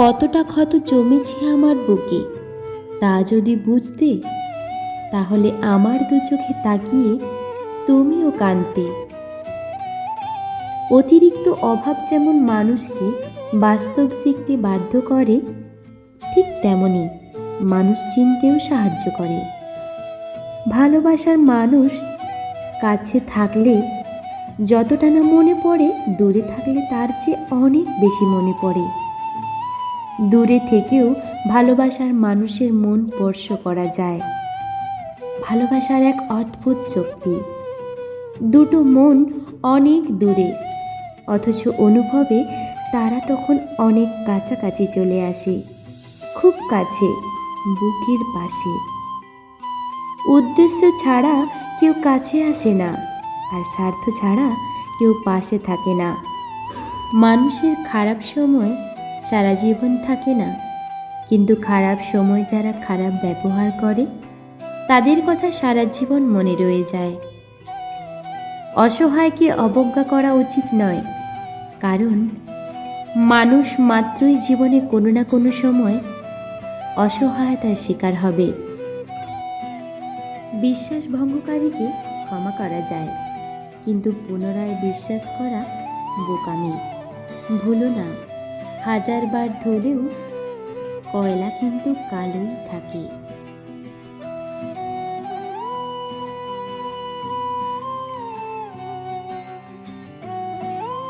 কতটা ক্ষত জমেছে আমার বুকে, তা যদি বুঝতে, তাহলে আমার দু চোখে তাকিয়ে তুমিও কানতে। অতিরিক্ত অভাব যেমন মানুষকে বাস্তব শিখতে বাধ্য করে, ঠিক তেমনি মানুষ চিনতেও সাহায্য করে। ভালোবাসার মানুষ কাছে থাকলে যতটা না মনে পড়ে, দূরে থাকলে তার চেয়ে অনেক বেশি মনে পড়ে। দূরে থেকেও ভালোবাসার মানুষের মন স্পর্শ করা যায়। ভালোবাসার এক অদ্ভুত শক্তি। দুটো মন অনেক দূরে, অথচ অনুভবে তারা তখন অনেক কাছাকাছি চলে আসে, খুব কাছে, বুকের পাশে। উদ্দেশ্য ছাড়া কেউ কাছে আসে না, আর স্বার্থ ছাড়া কেউ পাশে থাকে না। মানুষের খারাপ সময় সারা জীবন থাকে না। কিন্তু খারাপ সময় যারা খারাপ ব্যবহার করে, তাদের কথা সারা জীবন মনে রয়ে যায়। অসহায়কে অবজ্ঞা করা উচিত নয়। কারণ, মানুষ মাত্রই জীবনে কোনো না কোনো সময় অসহায়তার শিকার হবে। বিশ্বাস ভঙ্গকারীকে ক্ষমা করা যায়, কিন্তু পুনরায় বিশ্বাস করা বোকামি। ভুলো না। হাজারবার ধরেও কয়লা কিন্তু কালোই থাকে।